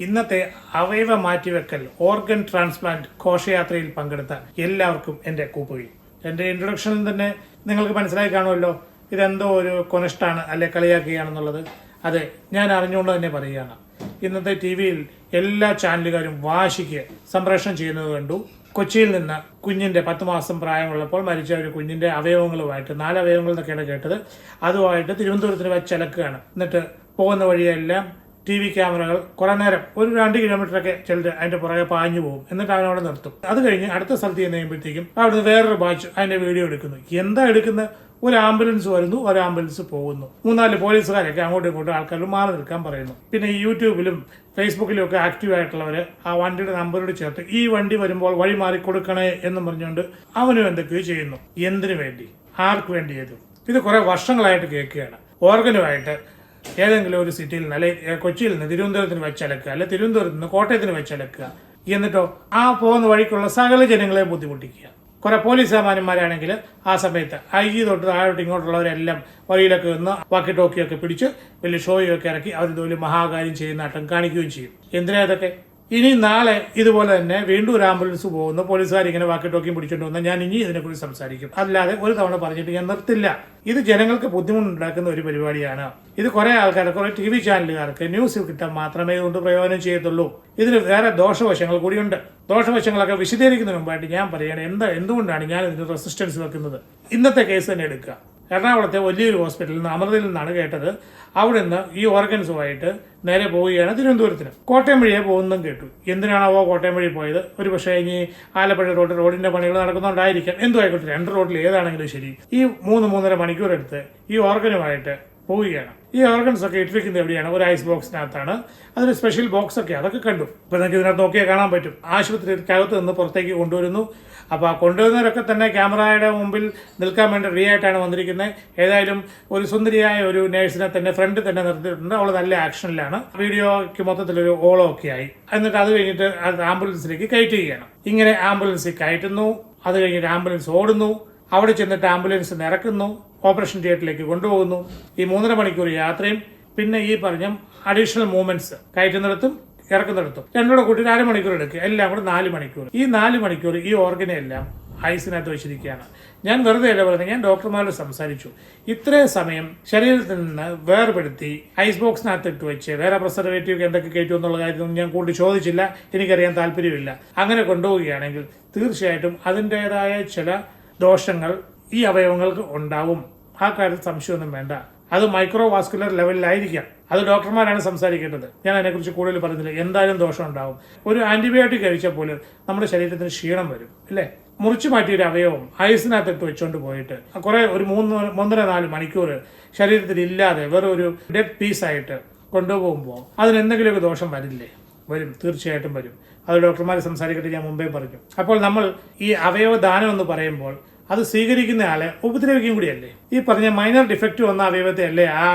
ഇന്നത്തെ അവയവ മാറ്റിവെക്കൽ ഓർഗൻ ട്രാൻസ്പ്ലാന്റ് ഘോഷയാത്രയിൽ പങ്കെടുത്ത എല്ലാവർക്കും എന്റെ കൂപ്പുകി. എന്റെ ഇൻട്രൊഡക്ഷനിൽ തന്നെ നിങ്ങൾക്ക് മനസ്സിലായി കാണുമല്ലോ ഇതെന്തോ ഒരു കൊനിഷ്ടാണ് അല്ലെ കളിയാക്കുകയാണെന്നുള്ളത്. അതെ ഞാൻ അറിഞ്ഞുകൊണ്ട് തന്നെ പറയുകയാണ്. ഇന്നത്തെ ടി വിയിൽ എല്ലാ ചാനലുകാരും വാശിക്ക് സംപ്രേഷണം ചെയ്യുന്നത് കണ്ടു. കൊച്ചിയിൽ നിന്ന് കുഞ്ഞിന്റെ പത്ത് മാസം പ്രായമുള്ളപ്പോൾ മരിച്ച ഒരു കുഞ്ഞിന്റെ അവയവങ്ങളുമായിട്ട് നാല് അവയവങ്ങൾ എന്നൊക്കെയാണ് കേട്ടത്. അതുമായിട്ട് തിരുവനന്തപുരത്തിന് വെച്ചലക്കുകയാണ് എന്നിട്ട് പോകുന്ന വഴിയെല്ലാം ടി വി ക്യാമറകൾ കുറെ നേരം ഒരു രണ്ട് കിലോമീറ്ററൊക്കെ ചിലർ അതിന്റെ പുറകെ പാഞ്ഞു പോകും. എന്നിട്ട് അവൻ അവിടെ നിർത്തും. അത് കഴിഞ്ഞ് അടുത്ത സ്ഥലത്ത് ചെന്ന് കഴിയുമ്പോഴത്തേക്കും അവിടുന്ന് വേറൊരു ബാച്ച് അതിന്റെ വീഡിയോ എടുക്കുന്നു. എന്താ എടുക്കുന്നത്? ഒരു ആംബുലൻസ് വരുന്നു ഒരു ആംബുലൻസ് പോകുന്നു. മൂന്നാൽ പോലീസുകാരൊക്കെ അങ്ങോട്ടും ഇങ്ങോട്ടും ആൾക്കാർ മാറി നിൽക്കാൻ പറയുന്നു. പിന്നെ യൂട്യൂബിലും ഫേസ്ബുക്കിലും ഒക്കെ ആക്റ്റീവ് ആയിട്ടുള്ളവർ ആ വണ്ടിയുടെ നമ്പറോട് ചേർത്ത് ഈ വണ്ടി വരുമ്പോൾ വഴി മാറി കൊടുക്കണേ എന്ന് പറഞ്ഞുകൊണ്ട് അവനും എന്തൊക്കെയോ ചെയ്യുന്നു. എന്തിനു വേണ്ടി? ആർക്ക് വേണ്ടി ചെയ്തു ഇത് കുറെ വർഷങ്ങളായിട്ട് കേൾക്കുകയാണ്. ഓർഗനുമായിട്ട് ഏതെങ്കിലും ഒരു സിറ്റിയിൽ നിന്ന് അല്ലെങ്കിൽ കൊച്ചിയിൽ നിന്ന് തിരുവനന്തപുരത്തിന് വെച്ചലക്കുക അല്ലെ തിരുവനന്തപുരത്ത് നിന്ന് കോട്ടയത്തിന് വെച്ചലക്കുക എന്നിട്ടോ ആ പോകുന്ന വഴിക്കുള്ള സകല ജനങ്ങളെ ബുദ്ധിമുട്ടിക്കുക. കുറെ പോലീസ് സാമാന്യന്മാരാണെങ്കിൽ ആ സമയത്ത് ഐ ജി തൊട്ട് താഴോട്ട് ഇങ്ങോട്ടുള്ളവരെല്ലാം വഴിയിലൊക്കെ നിന്ന് വാക്കി ടോക്കിയൊക്കെ പിടിച്ച് വലിയ ഷോയൊക്കെ ഇറക്കി അവർ വലിയ മഹാകാര്യം ചെയ്യുന്ന ആട്ടം കാണിക്കുകയും ചെയ്യും. എന്തിനാ ഇതൊക്കെ? ഇനി നാളെ ഇതുപോലെ തന്നെ വീണ്ടും ഒരു ആംബുലൻസ് പോകുന്നു. പോലീസുകാർ ഇങ്ങനെ വാക്കി ടോക്കിയും പിടിച്ചോണ്ട് വന്നാൽ ഞാൻ ഇനി ഇതിനെക്കുറിച്ച് സംസാരിക്കും. അല്ലാതെ ഒരു തവണ പറഞ്ഞിട്ട് ഞാൻ നിർത്തില്ല. ഇത് ജനങ്ങൾക്ക് ബുദ്ധിമുട്ടുണ്ടാക്കുന്ന ഒരു പരിപാടിയാണ്. ഇത് കുറെ ആൾക്കാർ കുറെ ടി വി ചാനലുകാർക്ക് ന്യൂസ് കിട്ടാൻ മാത്രമേ ഇതുകൊണ്ട് പ്രയോജനം ചെയ്യത്തുള്ളൂ. ഇതിന് വേറെ ദോഷവശങ്ങൾ കൂടിയുണ്ട്. ദോഷവശങ്ങളൊക്കെ വിശദീകരിക്കുന്നതിന് മുമ്പായിട്ട് ഞാൻ പറയണേ എന്താ എന്തുകൊണ്ടാണ് ഞാൻ ഇതിന് റെസിസ്റ്റൻസ് വെക്കുന്നത്? ഇന്നത്തെ കേസ് തന്നെ എടുക്കുക. എറണാകുളത്തെ വലിയൊരു ഹോസ്പിറ്റലിൽ നിന്ന് അമൃതയിൽ നിന്നാണ് കേട്ടത്. അവിടെ നിന്ന് ഈ ഓർഗൻസുമായിട്ട് നേരെ പോവുകയാണ് തിരുവനന്തപുരത്തിന്. കോട്ടയം വഴിയെ പോകുന്നതും കേട്ടു. എന്തിനാണാവോ കോട്ടയം വഴി പോയത്? ഒരു പക്ഷേ ഇനി ആലപ്പുഴ റോഡ് റോഡിന്റെ പണികൾ നടക്കുന്നുണ്ടായിരിക്കാം. എന്തു ആയിക്കോട്ടെ രണ്ട് റോഡിൽ ഏതാണെങ്കിലും ശരി. ഈ മൂന്ന് മൂന്നര മണിക്കൂർ എടുത്ത് ഈ ഓർഗനുമായിട്ട് പോവുകയാണ്. ഈ ഓർഗൻസ് ഒക്കെ ഇട്ടിരിക്കുന്നത് എവിടെയാണ്? ഒരു ഐസ് ബോക്സിനകത്താണ്. അതിന് സ്പെഷ്യൽ ബോക്സ് ഒക്കെ അതൊക്കെ കണ്ടു. ഇപ്പൊ നിങ്ങൾക്ക് ഇതിനകത്ത് നോക്കിയാൽ കാണാൻ പറ്റും. ആശുപത്രിക്കകത്ത് നിന്ന് പുറത്തേക്ക് കൊണ്ടുവരുന്നു. അപ്പോൾ ആ കൊണ്ടുവരുന്നവരൊക്കെ തന്നെ ക്യാമറയുടെ മുമ്പിൽ നിൽക്കാൻ വേണ്ടി റെഡി ആയിട്ടാണ് വന്നിരിക്കുന്നത് ഏതായാലും ഒരു സുന്ദരിയായ ഒരു നേഴ്സിനെ തന്നെ ഫ്രണ്ട് തന്നെ നിർത്തിയിട്ടുണ്ട്. അവൾ നല്ല ആക്ഷനിലാണ് വീഡിയോയ്ക്ക് മൊത്തത്തിലൊരു ഓളമൊക്കെ ആയി. എന്നിട്ട് അത് കഴിഞ്ഞിട്ട് ആംബുലൻസിലേക്ക് കയറ്റുകയാണ്. ഇങ്ങനെ ആംബുലൻസിൽ കയറ്റുന്നു. അത് കഴിഞ്ഞിട്ട് ആംബുലൻസ് ഓടുന്നു. അവിടെ ചെന്നിട്ട് ആംബുലൻസ് നിറക്കുന്നു. ഓപ്പറേഷൻ തിയേറ്ററിലേക്ക് കൊണ്ടുപോകുന്നു. ഈ മൂന്നര മണിക്കൂർ യാത്രയും പിന്നെ ഈ പറഞ്ഞ അഡീഷണൽ മൂവ്മെന്റ്സ് കയറ്റുന്നിടത്തും ഇറക്കുന്നിടത്തും. രണ്ടുകൂടെ കൂട്ടിയിട്ട് അരമണിക്കൂർ എടുക്കുക എല്ലാം കൂടെ നാല് മണിക്കൂർ. ഈ നാല് മണിക്കൂർ ഈ ഓർഗനെ എല്ലാം ഐസിനകത്ത് വെച്ചിരിക്കുകയാണ്. ഞാൻ വെറുതെ അല്ല പറഞ്ഞു ഞാൻ ഡോക്ടർമാരോട് സംസാരിച്ചു. ഇത്രയും സമയം ശരീരത്തിൽ നിന്ന് വേർപെടുത്തി ഐസ് ബോക്സിനകത്ത് ഇട്ട് വെച്ച് വേറെ പ്രസർവേറ്റീവ് എന്തൊക്കെ കയറ്റും എന്നുള്ള കാര്യമൊന്നും ഞാൻ കൂടുതൽ ചോദിച്ചില്ല. എനിക്കറിയാൻ താല്പര്യമില്ല. അങ്ങനെ കൊണ്ടുപോവുകയാണെങ്കിൽ തീർച്ചയായിട്ടും അതിന്റെതായ ചില ദോഷങ്ങൾ ഈ അവയവങ്ങൾക്ക് ഉണ്ടാവും. ആ കാര്യത്തിൽ സംശയമൊന്നും വേണ്ട. അത് മൈക്രോവാസ്കുലർ ലെവലിലായിരിക്കാം അത് ഡോക്ടർമാരാണ് സംസാരിക്കേണ്ടത്. ഞാൻ അതിനെക്കുറിച്ച് കൂടുതൽ പറഞ്ഞില്ല എന്തായാലും ദോഷം ഉണ്ടാവും. ഒരു ആന്റിബയോട്ടിക് പോലും നമ്മുടെ ശരീരത്തിന് ക്ഷീണം വരും അല്ലേ? മുറിച്ചു മാറ്റിയൊരു അവയവം ഐസിനകത്തിട്ട് വെച്ചുകൊണ്ട് പോയിട്ട് കുറെ ഒരു മൂന്ന് മൂന്നര നാല് മണിക്കൂർ ശരീരത്തിൽ ഇല്ലാതെ വെറും ഒരു ഡെഡ് പീസായിട്ട് കൊണ്ടുപോകുമ്പോൾ അതിനെന്തെങ്കിലുമൊക്കെ ദോഷം വരില്ലേ? വരും തീർച്ചയായിട്ടും വരും. അത് ഡോക്ടർമാർ സംസാരിക്കട്ടെ ഞാൻ മുമ്പേ പറഞ്ഞു. അപ്പോൾ നമ്മൾ ഈ അവയവദാനം എന്ന് പറയുമ്പോൾ അത് സ്വീകരിക്കുന്ന ആളെ ഉപദ്രവിക്കുകയും കൂടിയല്ലേ? ഈ പറഞ്ഞ മൈനർ ഡിഫക്റ്റ് വന്ന അവയവത്തെ അല്ലേ ആ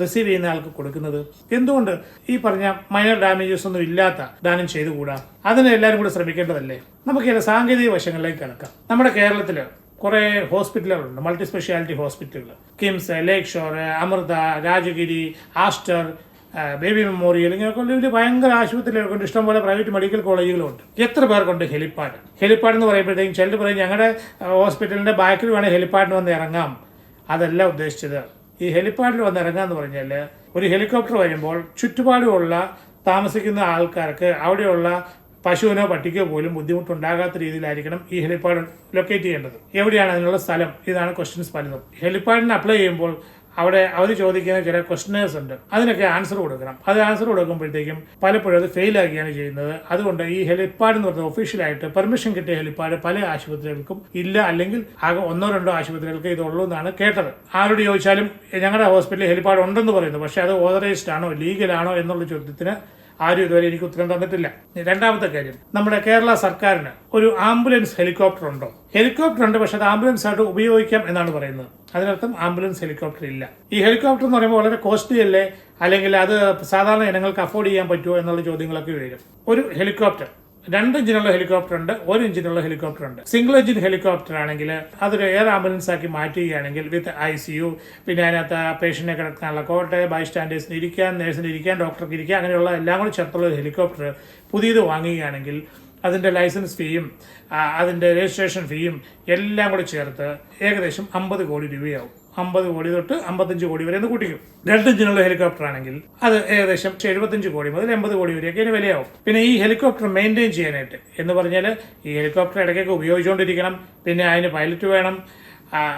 റിസീവ് ചെയ്യുന്ന ആൾക്ക് കൊടുക്കുന്നത്. എന്തുകൊണ്ട്? ഈ പറഞ്ഞ മൈനർ ഡാമേജസ് ഒന്നും ഇല്ലാത്ത ദാനം ചെയ്തുകൂടാ? അതിന് എല്ലാവരും കൂടെ ശ്രമിക്കേണ്ടതല്ലേ? നമുക്ക് ചില സാങ്കേതിക വശങ്ങളിലേക്ക് കിടക്കാം. നമ്മുടെ കേരളത്തിൽ കുറേ ഹോസ്പിറ്റലുകളുണ്ട് മൾട്ടി സ്പെഷ്യാലിറ്റി ഹോസ്പിറ്റലുകൾ KIMS lakeshore Amrita Rajagiri Aster Baby Memorial ഇങ്ങനെയൊക്കെ വലിയ ഭയങ്കര ആശുപത്രികളൊക്കെ ഇഷ്ടംപോലെ പ്രൈവറ്റ് മെഡിക്കൽ കോളേജുകളും ഉണ്ട്. എത്ര പേർക്കുണ്ട് ഹെലിപ്പാഡ്? ഹെലിപ്പാഡ് എന്ന് പറയുമ്പോഴത്തേക്കും ചിലർ പറയും ഞങ്ങളുടെ ഹോസ്പിറ്റലിന്റെ ബാക്കിൽ വേണേൽ ഹെലിപ്പാഡിന് വന്ന് ഇറങ്ങാം. അതല്ല ഉദ്ദേശിച്ചത്. ഈ ഹെലിപ്പാഡിൽ വന്ന് ഇറങ്ങാന്ന് പറഞ്ഞാൽ ഒരു ഹെലികോപ്റ്റർ വരുമ്പോൾ ചുറ്റുപാടുമുള്ള താമസിക്കുന്ന ആൾക്കാർക്ക് അവിടെയുള്ള പശുവിനോ പട്ടിക്കോ പോലും ബുദ്ധിമുട്ടുണ്ടാകാത്ത രീതിയിലായിരിക്കണം ഈ ഹെലിപ്പാഡ് ലൊക്കേറ്റ് ചെയ്യേണ്ടത്. എവിടെയാണ് അതിനുള്ള സ്ഥലം? ഇതാണ് ക്വസ്റ്റ്യൻസ് പലതും ഹെലിപ്പാഡിന് അപ്ലൈ ചെയ്യുമ്പോൾ അവിടെ അവർ ചോദിക്കുന്ന ചില ക്വസ്റ്റനേഴ്സ് ഉണ്ട്. അതിനൊക്കെ ആൻസർ കൊടുക്കണം. അത് ആൻസർ കൊടുക്കുമ്പോഴത്തേക്കും പലപ്പോഴും അത് ഫെയിൽ ആകുകയാണ് ചെയ്യുന്നത്. അതുകൊണ്ട് ഈ ഹെലിപ്പാഡ് എന്ന് പറഞ്ഞ ഒഫീഷ്യലായിട്ട് പെർമിഷൻ കിട്ടിയ ഹെലിപ്പാഡ് പല ആശുപത്രികൾക്കും ഇല്ല. അല്ലെങ്കിൽ ആകെ ഒന്നോ രണ്ടോ ആശുപത്രികൾക്ക് ഇതുള്ളൂ എന്നാണ് കേട്ടത്. ആരോട് ചോദിച്ചാലും ഞങ്ങളുടെ ഹോസ്പിറ്റലിൽ ഹെലിപ്പാഡ് ഉണ്ടെന്ന് പറയുന്നു. പക്ഷേ അത് ഓതറൈസ്ഡ് ആണോ ലീഗലാണോ എന്നുള്ള ചോദ്യത്തിന് ആരും ഇതുവരെ എനിക്ക് ഉത്തരം തന്നിട്ടില്ല. രണ്ടാമത്തെ കാര്യം. നമ്മുടെ കേരള സർക്കാരിന് ഒരു ആംബുലൻസ് ഹെലികോപ്റ്റർ ഉണ്ടോ? ഹെലികോപ്റ്റർ ഉണ്ട്. പക്ഷെ അത് ആംബുലൻസ് ആയിട്ട് ഉപയോഗിക്കാം എന്നാണ് പറയുന്നത്. അതിനർത്ഥം ആംബുലൻസ് ഹെലികോപ്റ്റർ ഇല്ല. ഈ ഹെലികോപ്റ്റർ എന്ന് പറയുമ്പോൾ വളരെ കോസ്റ്റ്ലി അല്ലേ? അല്ലെങ്കിൽ അത് സാധാരണ ജനങ്ങൾക്ക് അഫോർഡ് ചെയ്യാൻ പറ്റുമോ എന്നുള്ള ചോദ്യങ്ങളൊക്കെ വരും. ഒരു ഹെലികോപ്റ്റർ രണ്ട് എഞ്ചിനുള്ള ഹെലികോപ്റ്റർ ഉണ്ട് ഒരു എഞ്ചിനുള്ള ഹെലികോപ്റ്റർ ഉണ്ട്. സിംഗിൾ എഞ്ചിൻ ഹെലികോപ്റ്റർ ആണെങ്കിൽ അതൊരു എയർ ആംബുലൻസ് ആക്കി മാറ്റുകയാണെങ്കിൽ വിത്ത് ഐ സി യു പിന്നെ അതിനകത്ത് പേഷ്യന്റിനെ കിടക്കാനുള്ള കോട്ടെ ബൈസ്റ്റാൻഡേഴ്സിന് ഇരിക്കാൻ നേഴ്സിന് ഇരിക്കാൻ ഡോക്ടർക്ക് ഇരിക്കാൻ അങ്ങനെയുള്ള എല്ലാം കൂടി ചേർത്തുള്ള ഒരു ഹെലികോപ്റ്റർ പുതിയത് വാങ്ങുകയാണെങ്കിൽ അതിന്റെ ലൈസൻസ് ഫീയും അതിന്റെ രജിസ്ട്രേഷൻ ഫീയും എല്ലാം കൂടി ചേർത്ത് ഏകദേശം അമ്പത് കോടി രൂപയാവും. അമ്പത് കോടി തൊട്ട് അമ്പത്തഞ്ച് കോടി വരെ എന്ന് കൂട്ടിക്കും. രണ്ട് എഞ്ചിനുള്ള ഹെലികോപ്റ്റർ ആണെങ്കിൽ അത് ഏകദേശം എഴുപത്തഞ്ച് കോടി മുതൽ എൺപത് കോടി വരെയൊക്കെ അതിന് വിലയാവും. പിന്നെ ഈ ഹെലികോപ്റ്റർ മെയിന്റെയിൻ ചെയ്യാനായിട്ട് എന്ന് പറഞ്ഞാൽ ഈ ഹെലികോപ്റ്റർ ഇടയ്ക്കൊക്കെ ഉപയോഗിച്ചുകൊണ്ടിരിക്കണം പിന്നെ അതിന് പൈലറ്റ് വേണം.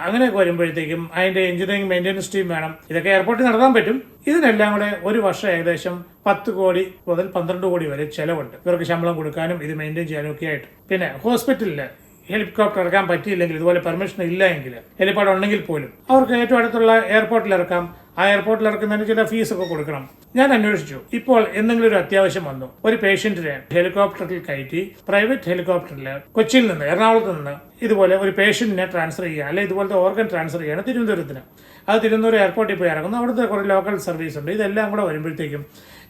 അങ്ങനെയൊക്കെ വരുമ്പോഴത്തേക്കും അതിന്റെ എഞ്ചിനീയറിംഗ് മെയിന്റെനൻസ് ടീം വേണം. ഇതൊക്കെ എയർപോർട്ടിൽ നടത്താൻ പറ്റും. ഇതിനെല്ലാം കൂടെ ഒരു വർഷം ഏകദേശം പത്ത് കോടി മുതൽ പന്ത്രണ്ട് കോടി വരെ ചെലവുണ്ട്. ഇവർക്ക് ശമ്പളം കൊടുക്കാനും ഇത് മെയിന്റെയിൻ ചെയ്യാനും ഒക്കെ ആയിട്ട്. പിന്നെ ഹോസ്പിറ്റലിൽ ഹെലികോപ്റ്റർ ഇറക്കാൻ പറ്റിയില്ലെങ്കിൽ ഇതുപോലെ പെർമിഷൻ ഇല്ല എങ്കിൽ ഹെലിപാഡ് ഉണ്ടെങ്കിൽ പോലും അവർക്ക് ഏറ്റവും അടുത്തുള്ള എയർപോർട്ടിൽ ഇറക്കാം. ആ എയർപോർട്ടിൽ ഇറക്കുന്നതിന് ചില ഫീസ് ഒക്കെ കൊടുക്കണം. ഞാൻ അന്വേഷിച്ചു. ഇപ്പോൾ എന്തെങ്കിലും ഒരു അത്യാവശ്യം വന്നു. ഒരു പേഷ്യന്റിനെ ഹെലികോപ്റ്ററിൽ കയറ്റി പ്രൈവറ്റ് ഹെലികോപ്റ്ററിൽ കൊച്ചിയിൽ നിന്ന് എറണാകുളത്ത് നിന്ന് ഇതുപോലെ ഒരു പേഷ്യന്റിനെ ട്രാൻസ്ഫർ ചെയ്യുക അല്ലെങ്കിൽ ഇതുപോലത്തെ ഓർഗൻ ട്രാൻസ്ഫർ ചെയ്യാണ് തിരുവനന്തപുരത്തിന്. അത് തിരുവനന്തപുരം എയർപോർട്ടിൽ പോയി ഇറങ്ങുന്നു. അവിടുത്തെ കുറേ ലോക്കൽ സർവീസ് ഉണ്ട്. ഇതെല്ലാം കൂടെ വരുമ്പോഴത്തേക്കും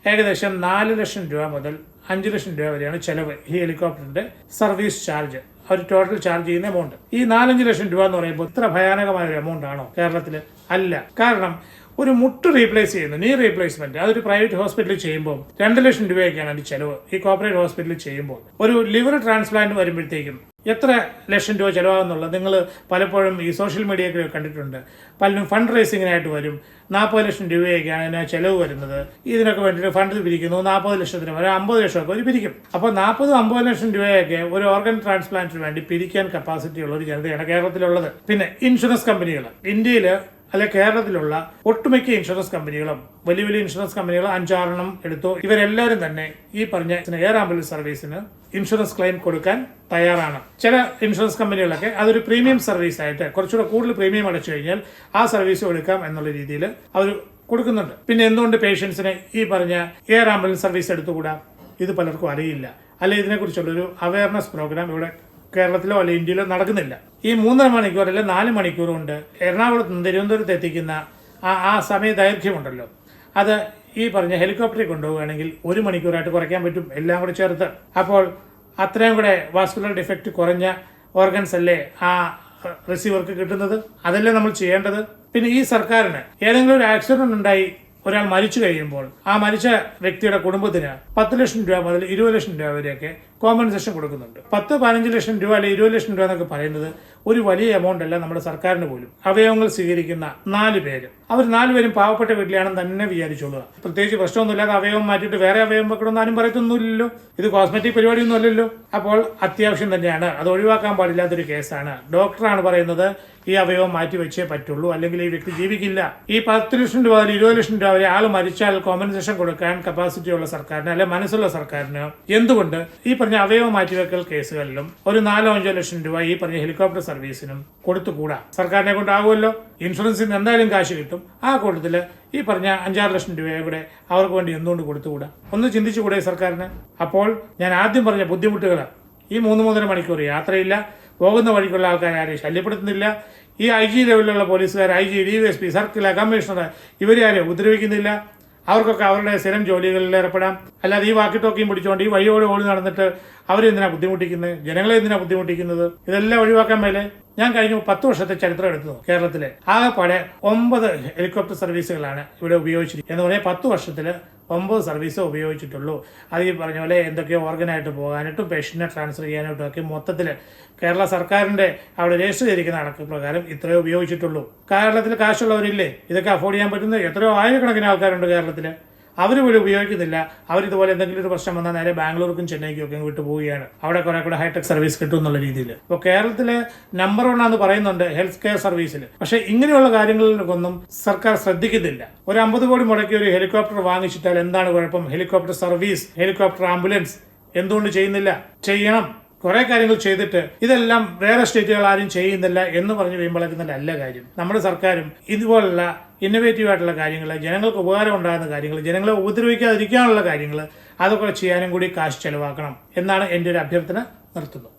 ഏകദേശം നാല് ലക്ഷം രൂപ മുതൽ അഞ്ച് ലക്ഷം രൂപ വരെയാണ് ചെലവ് ഈ ഹെലികോപ്റ്ററിന്റെ സർവീസ് ചാർജ് അവർ ടോട്ടൽ ചാർജ് ചെയ്യുന്ന എമൗണ്ട് ഈ നാലഞ്ച് ലക്ഷം രൂപ എന്ന് പറയുമ്പോൾ ഇത്ര ഭയാനകമായ ഒരു എമൗണ്ട് ആണോ കേരളത്തിൽ അല്ല. കാരണം ഒരു മുട്ട് റീപ്ലേസ് ചെയ്യുന്നു. നീ റീപ്ലേസ്മെന്റ് അതൊരു പ്രൈവറ്റ് ഹോസ്പിറ്റലിൽ ചെയ്യുമ്പോൾ രണ്ട് ലക്ഷം രൂപയൊക്കെയാണ് അതിന്റെ ചെലവ്. ഈ കോർപ്പറേറ്റ് ഹോസ്പിറ്റലിൽ ചെയ്യുമ്പോൾ. ഒരു ലിവർ ട്രാൻസ്പ്ലാന്റ് വരുമ്പോഴത്തേക്കും എത്ര ലക്ഷം രൂപ ചിലവാകുന്നുള്ളത് നിങ്ങൾ പലപ്പോഴും ഈ സോഷ്യൽ മീഡിയയൊക്കെ കണ്ടിട്ടുണ്ട്. പലരും ഫണ്ട് റേസിങ്ങിനായിട്ട് വരും. നാൽപ്പത് ലക്ഷം രൂപയൊക്കെയാണ് അതിന് ചെലവ് വരുന്നത്. ഇതിനൊക്കെ വേണ്ടിയിട്ട് ഫണ്ട് പിരിക്കുന്നു. നാൽപ്പത് ലക്ഷത്തിന് വരെ അമ്പത് ലക്ഷമൊക്കെ ഒരു പിരിക്കും. അപ്പോൾ നാൽപ്പത് അമ്പത് ലക്ഷം രൂപയൊക്കെ ഒരു ഓർഗൻ ട്രാൻസ്പ്ലാന്റിന് വേണ്ടി പിരിക്കാൻ കപ്പാസിറ്റി ഉള്ള ഒരു ജനതയാണ് കേരളത്തിലുള്ളത്. പിന്നെ ഇൻഷുറൻസ് കമ്പനികൾ ഇന്ത്യയിൽ അല്ലെ കേരളത്തിലുള്ള ഒട്ടുമിക്ക ഇൻഷുറൻസ് കമ്പനികളും വലിയ വലിയ ഇൻഷുറൻസ് കമ്പനികൾ അഞ്ചാറെണ്ണം എടുത്തു ഇവരെല്ലാവരും തന്നെ ഈ പറഞ്ഞ എയർ ആംബുലൻസ് സർവീസിന് ഇൻഷുറൻസ് ക്ലെയിം കൊടുക്കാൻ തയ്യാറാണ്. ചില ഇൻഷുറൻസ് കമ്പനികളൊക്കെ അതൊരു പ്രീമിയം സർവീസ് ആയിട്ട് കുറച്ചുകൂടെ കൂടുതൽ പ്രീമിയം അടച്ചു കഴിഞ്ഞാൽ ആ സർവീസ് കൊടുക്കാം എന്നുള്ള രീതിയിൽ അവർ കൊടുക്കുന്നുണ്ട്. പിന്നെ എന്തുകൊണ്ട് പേഷ്യൻസിന് ഈ പറഞ്ഞ എയർ ആംബുലൻസ് സർവീസ് എടുത്തുകൂടാ? ഇത് പലർക്കും അറിയില്ല. അല്ലെ ഇതിനെക്കുറിച്ചുള്ളൊരു അവയർനെസ് പ്രോഗ്രാം ഇവിടെ കേരളത്തിലോ അല്ലെ ഇന്ത്യയിലോ നടക്കുന്നില്ല. ഈ മൂന്നര മണിക്കൂർ അല്ലെ നാല് മണിക്കൂർ കൊണ്ട് എറണാകുളത്ത് നിന്ന് തിരുവനന്തപുരത്ത് എത്തിക്കുന്ന ആ ആ സമയ ദൈർഘ്യമുണ്ടല്ലോ. അത് ഈ പറഞ്ഞ ഹെലികോപ്റ്ററിൽ കൊണ്ടുപോവുകയാണെങ്കിൽ ഒരു മണിക്കൂറായിട്ട് കുറയ്ക്കാൻ പറ്റും. എല്ലാം കൂടെ ചേർത്ത്. അപ്പോൾ അത്രയും കൂടെ വാസ്കുലർ ഡിഫക്റ്റ് കുറഞ്ഞ ഓർഗൻസ് അല്ലേ ആ റിസീവർക്ക് കിട്ടുന്നത്? അതല്ലേ നമ്മൾ ചെയ്യേണ്ടത്? പിന്നെ ഈ സർക്കാരിന് ഏതെങ്കിലും ഒരു ആക്സിഡന്റ് ഉണ്ടായി ഒരാൾ മരിച്ചു കഴിയുമ്പോൾ ആ മരിച്ച വ്യക്തിയുടെ കുടുംബത്തിന് പത്ത് ലക്ഷം രൂപ മുതൽ ഇരുപത് ലക്ഷം രൂപ വരെയൊക്കെ കോമ്പൻസേഷൻ കൊടുക്കുന്നുണ്ട്. പത്ത് പതിനഞ്ച് ലക്ഷം രൂപ അല്ലെങ്കിൽ ഇരുപത് ലക്ഷം രൂപ എന്നൊക്കെ പറയുന്നത് ഒരു വലിയ എമൗണ്ട് അല്ല നമ്മുടെ സർക്കാരിന് പോലും. അവയവങ്ങൾ സ്വീകരിക്കുന്ന നാല് പേര്. അവർ നാലുപേരും പാവപ്പെട്ട വീട്ടിലാണെന്ന് തന്നെ വിചാരിച്ചോളുക. പ്രത്യേകിച്ച് പ്രശ്നമൊന്നുമില്ലാതെ അവയവം മാറ്റിയിട്ട് വേറെ അവയവം വെക്കണമെന്ന് ആരും പറയത്തൊന്നുമില്ലല്ലോ. ഇത് കോസ്മെറ്റിക് പരിപാടിയൊന്നും അല്ലല്ലോ. അപ്പോൾ അത്യാവശ്യം തന്നെയാണ്. അത് ഒഴിവാക്കാൻ പാടില്ലാത്തൊരു കേസാണ്. ഡോക്ടറാണ് പറയുന്നത് ഈ അവയവം മാറ്റി വെച്ചേ പറ്റുള്ളൂ അല്ലെങ്കിൽ ഈ വ്യക്തി ജീവിക്കില്ല. ഈ പത്ത് ലക്ഷം രൂപ അതിൽ ഇരുപത് ലക്ഷം രൂപ വരെ ആൾ മരിച്ചാൽ കോമ്പൻസേഷൻ കൊടുക്കാൻ കപ്പാസിറ്റി ഉള്ള സർക്കാരിന് അല്ലെ മനസ്സുള്ള സർക്കാരിന് എന്തുകൊണ്ട്? ഈ പറഞ്ഞ അവയവ മാറ്റിവെക്കൽ കേസുകളിലും ഒരു നാലോ അഞ്ചോ ലക്ഷം രൂപ ഈ പറഞ്ഞ ഹെലികോപ്റ്റർ സർവീസിനും കൊടുത്തുകൂടാ? സർക്കാരിനെ കൊണ്ടാകുമല്ലോ ഇൻഷുറൻസിൽ നിന്ന് എന്തായാലും കാശ് കിട്ടും. ആ കൂട്ടത്തിൽ ഈ പറഞ്ഞ അഞ്ചാറ് ലക്ഷം രൂപയും കൂടെ അവർക്ക് വേണ്ടി എന്തുകൊണ്ട് കൊടുത്തുകൂടാ? ഒന്ന് ചിന്തിച്ചു ചിന്തിച്ചുകൂടെ സർക്കാരിന്. അപ്പോൾ ഞാൻ ആദ്യം പറഞ്ഞ ബുദ്ധിമുട്ടുകൾ ഈ മൂന്ന് മൂന്നര മണിക്കൂർ യാത്രയില്ല. പോകുന്ന വഴിക്കുള്ള ആൾക്കാരെ ആരെയും ശല്യപ്പെടുത്തുന്നില്ല. ഈ ഐ ജി ലെവലിലുള്ള പോലീസുകാർ I G D S P circle commissioner ഇവരെ ആരെയും ഉപദ്രവിക്കുന്നില്ല. അവർക്കൊക്കെ അവരുടെ സ്ഥിരം ജോലികളിൽ ഏർപ്പെടാം. അല്ലാതെ ഈ വാക്കി ടോക്കിയും പിടിച്ചുകൊണ്ട് ഈ വഴിയോട് ഓടി നടന്നിട്ട് അവരെന്തിനാ ബുദ്ധിമുട്ടിക്കുന്നത് ജനങ്ങളെ എന്തിനാ ബുദ്ധിമുട്ടിക്കുന്നത്? ഇതെല്ലാം ഒഴിവാക്കാൻ മേലെ ഞാൻ കഴിഞ്ഞ പത്ത് വർഷത്തെ ചരിത്രം എടുത്തു. കേരളത്തിലെ ആകെപ്പാടെ ഒമ്പത് ഹെലികോപ്റ്റർ സർവീസുകളാണ് ഇവിടെ ഉപയോഗിച്ചിരിക്കുന്നത് എന്ന് പറഞ്ഞാൽ പത്ത് വർഷത്തിൽ ഒമ്പത് സർവീസേ ഉപയോഗിച്ചിട്ടുള്ളൂ. അത് ഈ പറഞ്ഞ പോലെ എന്തൊക്കെയോ ഓർഗനായിട്ട് പോകാനായിട്ടും പേഷ്യന്റിനെ ട്രാൻസ്ഫർ ചെയ്യാനായിട്ടും ഒക്കെ മൊത്തത്തിൽ കേരള സർക്കാരിന്റെ അവിടെ രജിസ്റ്റർ ചെയ്തിരിക്കുന്ന കണക്ക് പ്രകാരം ഇത്രയേ ഉപയോഗിച്ചിട്ടുള്ളൂ. കേരളത്തിൽ കാശുള്ളവരില്ലേ? ഇതൊക്കെ അഫോർഡ് ചെയ്യാൻ പറ്റുന്നത് എത്രയോ ആയിരക്കണക്കിന് ആൾക്കാരുണ്ട് കേരളത്തിൽ അവർ പോലും ഉപയോഗിക്കുന്നില്ല. അവരിതുപോലെ എന്തെങ്കിലും ഒരു പ്രശ്നം വന്നാൽ നേരെ ബാംഗ്ലൂർക്കും ചെന്നൈക്കും ഒക്കെ വിട്ടു പോവുകയാണ്. അവിടെ കുറെ കൂടെ ഹൈടെക് സർവീസ് കിട്ടും എന്നുള്ള രീതിയിൽ. ഇപ്പോൾ കേരളത്തിലെ നമ്പർ വൺ ആണെന്ന് പറയുന്നുണ്ട് ഹെൽത്ത് കെയർ സർവീസിൽ പക്ഷേ ഇങ്ങനെയുള്ള കാര്യങ്ങളിലൊന്നും സർക്കാർ ശ്രദ്ധിക്കുന്നില്ല. ഒരു അമ്പത് കോടി മുടക്കി ഒരു ഹെലികോപ്റ്റർ വാങ്ങിച്ചിട്ടാൽ എന്താണ് കുഴപ്പം? ഹെലികോപ്റ്റർ സർവീസ് ഹെലികോപ്റ്റർ ആംബുലൻസ് എന്തുകൊണ്ട് ചെയ്യുന്നില്ല? ചെയ്യണം. കുറെ കാര്യങ്ങൾ ചെയ്തിട്ട് ഇതെല്ലാം വേറെ സ്റ്റേറ്റുകൾ ആരും ചെയ്യുന്നില്ല എന്ന് പറഞ്ഞ് വീമ്പളക്കുന്നതിന്റെ അല്ല കാര്യം. നമ്മുടെ സർക്കാരും ഇതുപോലുള്ള ഇന്നോവേറ്റീവ് ആയിട്ടുള്ള കാര്യങ്ങൾ ജനങ്ങൾക്ക് ഉപകാരം ഉണ്ടാകുന്ന കാര്യങ്ങൾ ജനങ്ങളെ ഉപദ്രവിക്കാതിരിക്കാനുള്ള കാര്യങ്ങൾ അതൊക്കെ ചെയ്യാനും കൂടി കാശ് ചെലവാക്കണം എന്നാണ് എന്റെ ഒരു അഭ്യർത്ഥന. നിർത്തുന്നു.